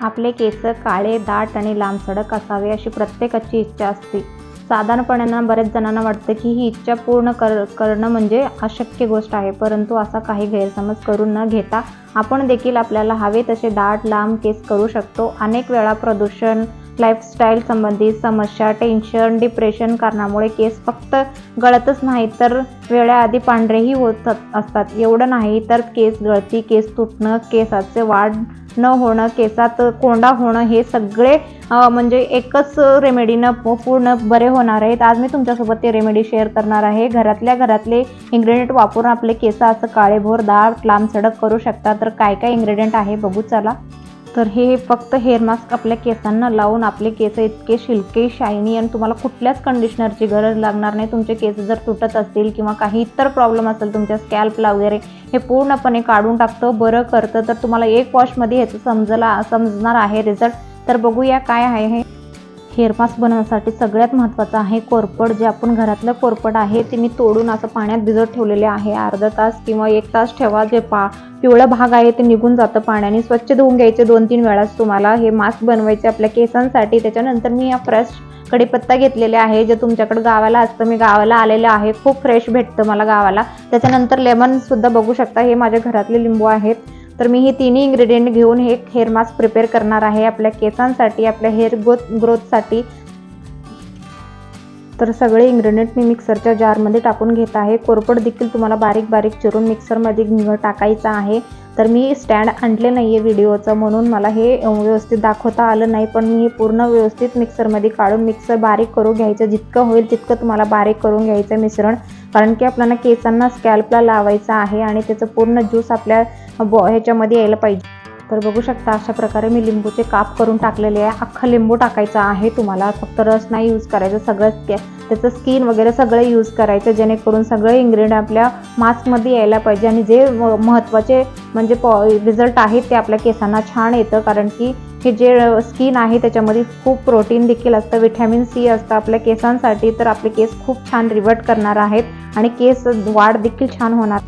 आपले केस काळे दाट आणि लांबसडक असावे अशी प्रत्येकाची इच्छा असते. साधारणपणे ना बऱ्याच जणांना वाटतं की ही इच्छा पूर्ण कर करणं म्हणजे अशक्य गोष्ट आहे परंतु असा काही गैरसमज करून न घेता आपण देखील आपल्याला हवे तसे दाट लांब केस करू शकतो. अनेक वेळा प्रदूषण लाईफस्टाईल संबंधित समस्या टेन्शन डिप्रेशन कारणामुळे केस फक्त गळतच नाही तर वेळेआधी पांढरेही होत असतात. एवढं नाही तर केस गळती केस तुटणं केसाचे वाढ न होणं केसात कोंडा होणं हे सगळे म्हणजे एकच रेमेडीनं पूर्ण बरे होणार आहेत. आज मी तुमच्यासोबत ते रेमेडी शेअर करणार आहे. घरातल्या घरातले इन्ग्रेडियंट वापरून आपले केस असं काळेभोर दाट लांब सडक करू शकता. तर काय काय इन्ग्रेडियंट आहे? बघू चला. तर हे फक्त हेअर मास्क आपल्या केसांना लावून आपले केस इतके शिल्के शायनी आणि तुम्हाला कुठल्याच कंडिशनरची गरज लागणार नाही. तुमचे केस जर तुटत असतील किंवा काही इतर प्रॉब्लेम असेल तुमच्या स्कॅल्पला वगैरे हे पूर्णपणे काढून टाकतं बरं करतं. तर तुम्हाला एक वॉशमध्ये ह्याचं समजला समजणार आहे रिझल्ट तर बघूया काय आहे हे. हेअर मास्क बनवण्यासाठी सगळ्यात महत्त्वाचं आहे कोरपड. जे आपण घरातलं कोरपड आहे ते मी तोडून असं पाण्यात भिजत ठेवलेले आहे. अर्धा तास किंवा एक तास ठेवा जे पा पिवळं भाग आहे ते निघून जातं पाण्याने. स्वच्छ धुवून घ्यायचे दोन तीन वेळाच तुम्हाला. हे मास्क बनवायचे आपल्या केसांसाठी. त्याच्यानंतर मी या फ्रेश कढीपत्ता घेतलेले आहे जे तुमच्याकडे गावाला असतं. मी गावाला आलेलं आहे. खूप फ्रेश भेटतं मला गावाला. त्याच्यानंतर लेमन सुद्धा बघू शकता. हे माझ्या घरातले लिंबू आहेत. तर मी हे तिन्ही इन्ग्रेडियंट घेऊन हे हेअर मास्क प्रिपेअर करणार आहे आपल्या केसांसाठी आपल्या हेअर ग्रोथ ग्रोथसाठी तर सगळे इन्ग्रेडियंट मी मिक्सरच्या जारमध्ये टाकून घेत आहे. कोरपड देखील तुम्हाला बारीक बारीक चिरून मिक्सरमध्ये टाकायचा टाकायचं आहे. तर मी स्टँड आणले नाही आहे व्हिडिओचं म्हणून मला हे व्यवस्थित दाखवता आलं नाही. पण मी हे पूर्ण व्यवस्थित मिक्सरमध्ये काढून मिक्सर बारीक करून घ्यायचं. जितकं होईल तितकं तुम्हाला बारीक करून घ्यायचं मिश्रण. कारण की आपल्याला केसांना स्कॅल्पला लावायचं आहे आणि त्याचं पूर्ण ज्यूस आपल्या बॉ ह्याच्यामध्ये यायला पाहिजे. तर बघू शकता अशा प्रकारे मी लिंबूचे काप करून टाकलेले आहे. अख्खा लिंबू टाकायचा आहे तुम्हाला. फक्त रस नाही यूज करायचं. सगळं त्याचं स्किन वगैरे सगळं यूज करायचं. जेणेकरून सगळे इंग्रेडियंट आपल्या मास्कमध्ये यायला पाहिजे. आणि जे महत्त्वाचे म्हणजे पॉ रिझल्ट आहेत ते आपल्या केसांना छान येतं. कारण की हे जे स्किन आहे त्याच्यामध्ये खूप प्रोटीन देखील असतं. विटॅमिन सी असतं आपल्या केसांसाठी. तर आपले केस खूप छान रिवर्ट करणार आहेत. आणि केस वाढ देखील छान होणार.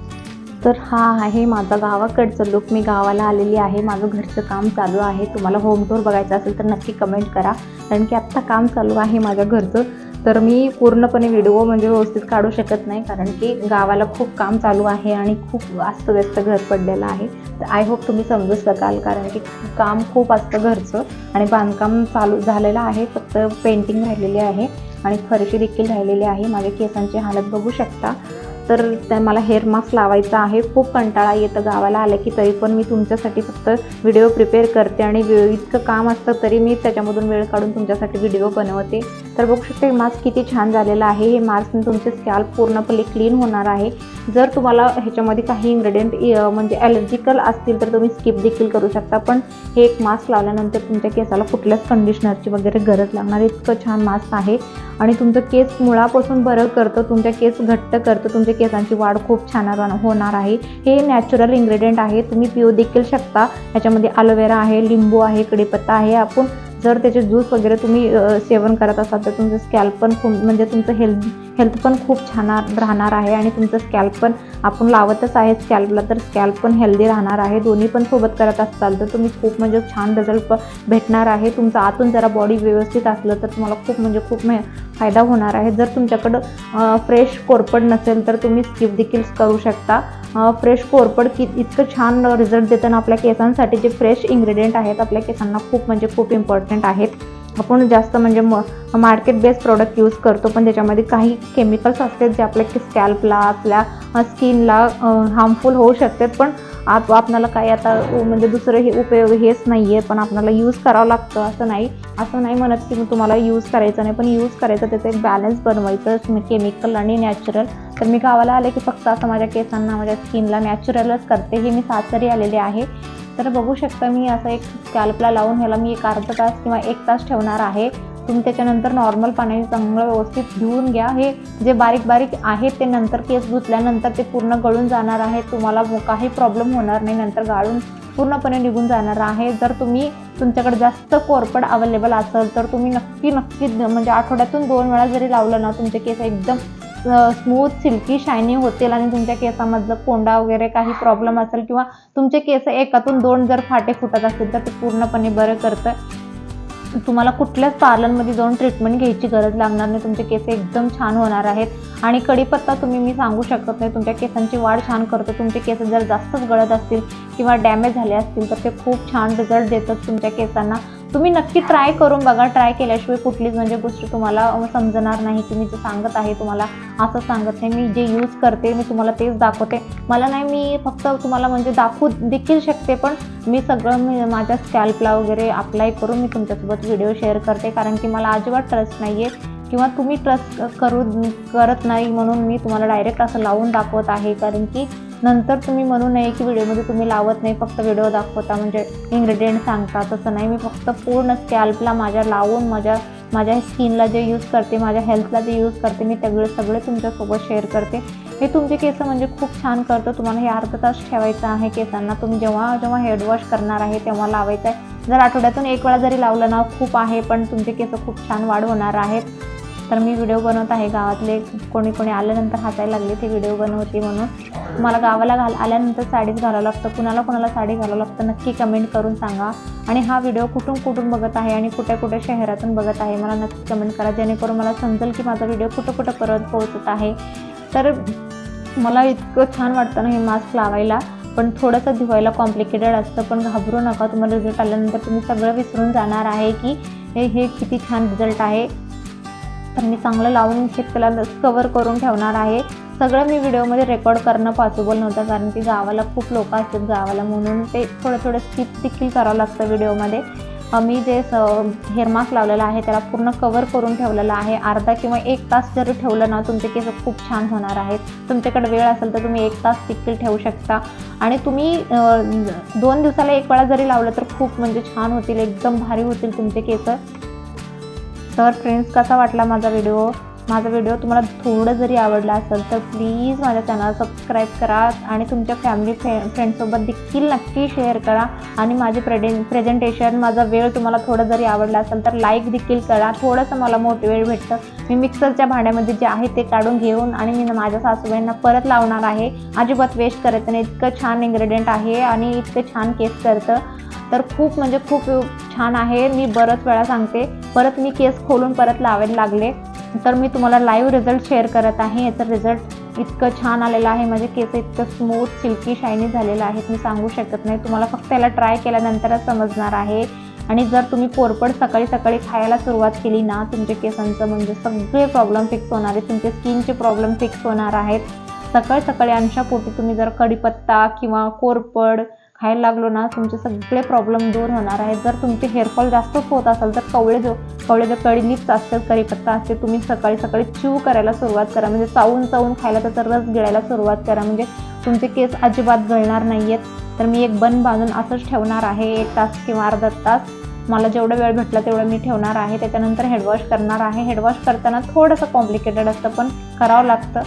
तर हा आहे माझा गावाकडचं लुक मी गावाला आलेली आहे. माझं घरचं काम चालू आहे. तुम्हाला होम टूर बघायचं असेल तर नक्की कमेंट करा. कारण की आत्ता काम चालू आहे माझ्या घरचं. तर मी पूर्णपणे व्हिडिओ म्हणजे व्यवस्थित काढू शकत नाही. कारण की गावाला खूप काम चालू आहे आणि खूप अस्तव्यस्त घर पडलेलं आहे. तर आय होप तुम्ही समजू शकाल. कारण की काम खूप असतं घरचं आणि बांधकाम चालू झालेलं आहे. फक्त पेंटिंग राहिलेली आहे आणि फरशी देखील राहिलेली आहे. माझ्या केसांची हालत बघू शकता. तर त्या मला हेअर मास्क लावायचा आहे. खूप कंटाळा येतं गावाला आलं की तरी पण मी तुमच्यासाठी फक्त व्हिडिओ प्रिपेअर करते आणि वे- इतकं काम असतं तरी मी त्याच्यामधून वेळ काढून तुमच्यासाठी व्हिडिओ बनवते. तर बघू शकते मास्क किती छान झालेलं आहे. हे मास्कने तुमचे स्कॅल्प पूर्णपणे क्लीन होणार आहे. जर तुम्हाला ह्याच्यामध्ये काही इन्ग्रेडियंट म्हणजे ॲलर्जिकल असतील तर तुम्ही स्किप देखील करू शकता. पण हे एक मास्क लावल्यानंतर तुमच्या केसाला कुठल्याच कंडिशनरची वगैरे गरज लागणार. इतकं छान मास्क आहे. आणि तुमचं केस मुळापासून बरं करतं तुमच्या केस घट्ट करतं तुमच्या केसांची वाढ खूप छान होणार- होणार आहे. हे नॅचरल इन्ग्रेडियंट आहे. तुम्ही पिऊ देखील शकता. ह्याच्यामध्ये अलोवेरा आहे लिंबू आहे कढीपत्ता आहे. आपण जर त्याचे ज्यूस वगैरे तुम्ही सेवन करत असाल तर तुमचं स्कॅल्प पण खूप म्हणजे तुमचं हेल्थ हेल्थ पण खूप छान राहणार आहे आणि तुमचं स्कॅल्प पण आपण लावतच आहे स्कॅल्पला तर स्कॅल्प पण हेल्दी राहणार आहे. दोन्ही पण सोबत करत असाल तर तुम्ही खूप म्हणजे छान रिझल्ट भेटणार आहे. तुमचं आतून जरा बॉडी व्यवस्थित असलं तर तुम्हाला खूप म्हणजे खूप मे फायदा होणार आहे. जर तुमच्याकडं फ्रेश कोरपड नसेल तर तुम्ही स्किप देखील करू शकता. फ्रेश कोरपड की इतकं छान रिझल्ट देताना आपल्या केसांसाठी जे फ्रेश इन्ग्रेडियंट आहेत. आपल्या केसांना खूप म्हणजे खूप इम्पॉर्टंट आहेत. आपण जास्त म्हणजे म मार्केट बेस्ड प्रोडक्ट यूज करतो पण त्याच्यामध्ये काही केमिकल्स असतात जे आपल्या स्कॅल्पला आपल्या स्किनला हार्मफुल होऊ शकतात. पण आप आपणाला काही आता म्हणजे दुसरं हे उपयोग हेच नाही आहे पण आपल्याला यूज करावं लागतं असं नाही. असं नाही म्हणत की तुम्हाला यूज करायचं नाही पण यूज करायचं त्याचं एक बॅलन्स बनवायचं केमिकल आणि नॅचरल तर मी गावाला आले की फक्त असं माझ्या केसांना माझ्या स्किनला नॅचरलच करते हे मी सासरी आलेले आहे. तर बघू शकता मी असं एक स्कॅल्पला लावून ह्याला मी एक अर्धा तास किंवा एक तास ठेवणार आहे. तुम्ही त्याच्यानंतर नॉर्मल पाण्याने चांगलं व्यवस्थित धुवून घ्या. हे जे बारीक बारीक आहे ते नंतर केस धुतल्यानंतर ते पूर्ण गळून जाणार आहे. तुम्हाला काही प्रॉब्लेम होणार नाही. नंतर गाळून पूर्णपणे निघून जाणार आहे. जर तुम्ही तुमच्याकडे जास्त कोरपड अवेलेबल असेल तर तुम्ही नक्की नक्की म्हणजे आठवड्यातून दोन वेळा जरी लावलं ना तुमचे केस एकदम स्मूथ सिल्की शायनी होतील आणि तुमच्या केसामधलं कोंडा वगैरे काही प्रॉब्लेम असेल किंवा तुमचे केस एकातून दोन जर फाटे फुटत असतील तर ते पूर्णपणे बरं करतं. तुम्हाला कुठल्याच पार्लरमध्ये जाऊन ट्रीटमेंट घ्यायची गरज लागणार नाही. तुमचे केस एकदम छान होणार आहेत. आणि कढीपत्ता तुम्ही मी सांगू शकत नाही. तुमच्या केसांची वाढ छान करतो. तुमचे केस जर जास्तच गळत असतील किंवा डॅमेज झाले असतील तर ते खूप छान रिझल्ट देतात तुमच्या केसांना. तुम्ही नक्की ट्राय करून बघा. ट्राय केल्याशिवाय कुठलीच म्हणजे गोष्ट तुम्हाला समजणार नाही. की मी जे सांगत आहे तुम्हाला असं सांगत नाही. मी जे यूज करते मी तुम्हाला तेच दाखवते. मला नाही मी फक्त तुम्हाला म्हणजे दाखवू देखील शकते पण मी सगळं मी माझ्या स्कॅल्पला वगैरे अप्लाय करून मी तुमच्यासोबत व्हिडिओ शेअर करते. कारण की मला अजिबात ट्रस्ट नाही आहे किंवा तुम्ही ट्रस्ट करू करत नाही म्हणून मी तुम्हाला डायरेक्ट असं लावून दाखवत आहे. कारण की नंतर तुम्ही म्हणू नये की व्हिडिओमध्ये तुम्ही लावत नाही फक्त व्हिडिओ दाखवता म्हणजे इन्ग्रेडियंट सांगता तसं नाही. मी फक्त पूर्ण स्कॅल्पला माझ्या लावून माझ्या माझ्या स्किनला जे यूज करते माझ्या हेल्थला जे यूज करते मी सगळे सगळे तुमच्यासोबत शेअर करते. हे तुमचे केस म्हणजे खूप छान करतं. तुम्हाला हे अर्धा तास ठेवायचं आहे केसांना. तुम्ही जेव्हा जेव्हा हेडवॉश करणार आहे तेव्हा लावायचं आहे. जर आठवड्यातून एक वेळा जरी लावलं ना खूप आहे पण तुमचे केस खूप छान वाढ होणार आहेत. तर मी व्हिडिओ बनवत आहे गावातले. कोणी कोणी आल्यानंतर हसायला लागले ते व्हिडिओ बनवते म्हणून. मला गावाला घाल आल्यानंतर साडीच घालावं लागतं. कुणाला कुणाला साडी घालावं लागतं नक्की कमेंट करून सांगा. आणि हा व्हिडिओ कुठून कुठून बघत आहे आणि कुठे कुठे शहरातून बघत आहे मला नक्की कमेंट करा. जेणेकरून मला समजेल की माझा व्हिडिओ कुठं कुठं परत पोहोचत आहे. तर मला इतकं छान वाटतं ना हे मास्क लावायला पण थोडंसं धुवायला कॉम्प्लिकेटेड असतं. पण घाबरू नका तुम्हाला रिझल्ट आल्यानंतर तुम्ही सगळं विसरून जाणार आहे की हे हे किती छान रिझल्ट आहे. तर मी चांगलं लावून हे त्याला कवर करून ठेवणार आहे. सगळं मी व्हिडिओमध्ये रेकॉर्ड करणं पॉसिबल नव्हतं कारण की गावाला खूप लोक असतात गावाला म्हणून ते थोडं थोडं स्किप देखील करावं लागतं व्हिडिओमध्ये. मी जे स हेअरमास्क लावलेला आहे त्याला पूर्ण कवर करून ठेवलेला आहे. अर्धा किंवा एक तास जरी ठेवलं ना तुमचे केस खूप छान होणार आहेत. तुमच्याकडे वेळ असेल तर तुम्ही एक तास देखील ठेवू शकता. आणि तुम्ही दोन दिवसाला एक वेळा जरी लावलं तर खूप म्हणजे छान होतील. एकदम भारी होतील तुमचे केस. तर फ्रेंड्स कसा वाटला माझा व्हिडिओ माझा व्हिडिओ तुम्हाला थोडं जरी आवडला असेल तर प्लीज माझ्या चॅनल सबस्क्राईब करा आणि तुमच्या फॅमिली फ्रे फ्रेंडसोबत देखील नक्की शेअर करा. आणि माझे प्रेडे प्रेझेंटेशन माझा वेळ तुम्हाला थोडं जरी आवडला असेल तर लाईक देखील करा. थोडंसं मला मोटिवेट भेटतं. मी मिक्सरच्या भांड्यामध्ये जे आहे ते काढून घेऊन आणि मी माझ्या सासूबाईंना परत लावणार आहे. अजिबात वेस्ट करत नाही. इतकं छान इन्ग्रेडियंट आहे आणि इतकं छान केस करतं. तर खूप म्हणजे खूप छान आहे. मी बरंच वेळा सांगते परत मी केस खोलून परत लावायला लागले तर मी तुम्हाला लाईव्ह रिझल्ट शेअर करत आहे. याचं रिझल्ट इतकं छान आलेलं आहे. माझे केस इतकं स्मूथ सिल्की शायनी झालेलं आहे मी सांगू शकत नाही. तुम्हाला फक्त याला ट्राय केल्यानंतरच समजणार आहे. आणि जर तुम्ही कोरपड सकाळी सकाळी खायला सुरुवात केली ना तुमच्या केसांचं म्हणजे सगळे प्रॉब्लेम फिक्स होणार आहेत. तुमचे स्किनचे प्रॉब्लेम फिक्स होणार आहेत. सकाळी सकाळी अंशापोटी तुम्ही जर कढीपत्ता किंवा कोरपड खायला लागलो ना तुमचे सगळे प्रॉब्लेम दूर होणार आहेत. जर तुमचे हेअरफॉल जास्तच होत असेल तर कवळे जो कवळे जो लिप्स असतात करीपत्ता असते तुम्ही सकाळी सकाळी चिव करायला सुरुवात करा. म्हणजे चावून चावून खायला त्याचा रस गिळायला सुरुवात करा. म्हणजे तुमचे केस अजिबात गळणार नाही आहेत तर मी एक बन बांधून असंच ठेवणार आहे एक तास किंवा अर्धा तास. मला जेवढा वेळ भेटला तेवढं मी ठेवणार आहे. त्याच्यानंतर हेडवॉश करणार आहे. हेडवॉश करताना थोडंसं कॉम्प्लिकेटेड असतं पण करावं लागतं.